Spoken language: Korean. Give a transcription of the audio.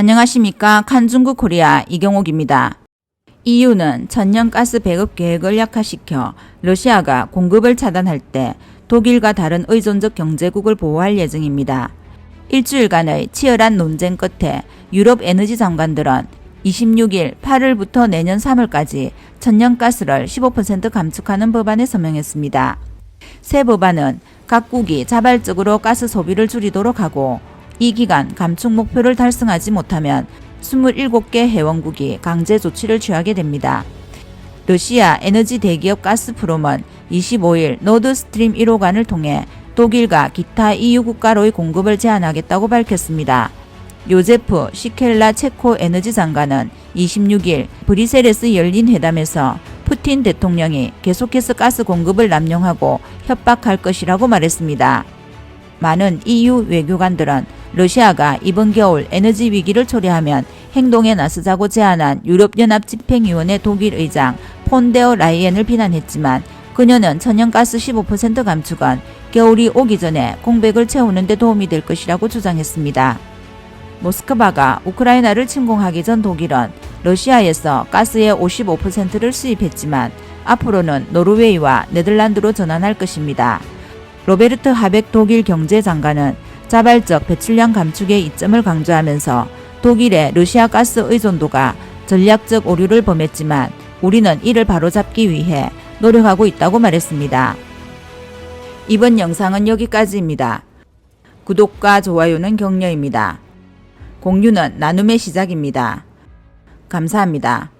안녕하십니까. 칸중국 코리아 이경옥입니다. EU는 천연가스 배급 계획을 약화시켜 러시아가 공급을 차단할 때 독일과 다른 의존적 경제국을 보호할 예정입니다. 일주일간의 치열한 논쟁 끝에 유럽 에너지 장관들은 26일 8일부터 내년 3월까지 천연가스를 15% 감축하는 법안에 서명했습니다. 새 법안은 각국이 자발적으로 가스 소비를 줄이도록 하고 이 기간 감축 목표를 달성하지 못하면 27개 회원국이 강제 조치를 취하게 됩니다. 러시아 에너지 대기업 가스프롬은 25일 노드 스트림 1호관을 통해 독일과 기타 EU 국가로의 공급을 제한하겠다고 밝혔습니다. 요제프 시켈라 체코 에너지 장관은 26일 브리셀에서 열린 회담에서 푸틴 대통령이 계속해서 가스 공급을 남용하고 협박할 것이라고 말했습니다. 많은 EU 외교관들은 러시아가 이번 겨울 에너지 위기를 초래하면 행동에 나서자고 제안한 유럽연합 집행위원회 독일 의장 폰데어 라이엔을 비난했지만 그녀는 천연가스 15% 감축은 겨울이 오기 전에 공백을 채우는 데 도움이 될 것이라고 주장했습니다. 모스크바가 우크라이나를 침공하기 전 독일은 러시아에서 가스의 55%를 수입했지만 앞으로는 노르웨이와 네덜란드로 전환할 것입니다. 로베르트 하벡 독일 경제장관은 자발적 배출량 감축의 이점을 강조하면서 독일의 러시아 가스 의존도가 전략적 오류를 범했지만 우리는 이를 바로잡기 위해 노력하고 있다고 말했습니다. 이번 영상은 여기까지입니다. 구독과 좋아요는 격려입니다. 공유는 나눔의 시작입니다. 감사합니다.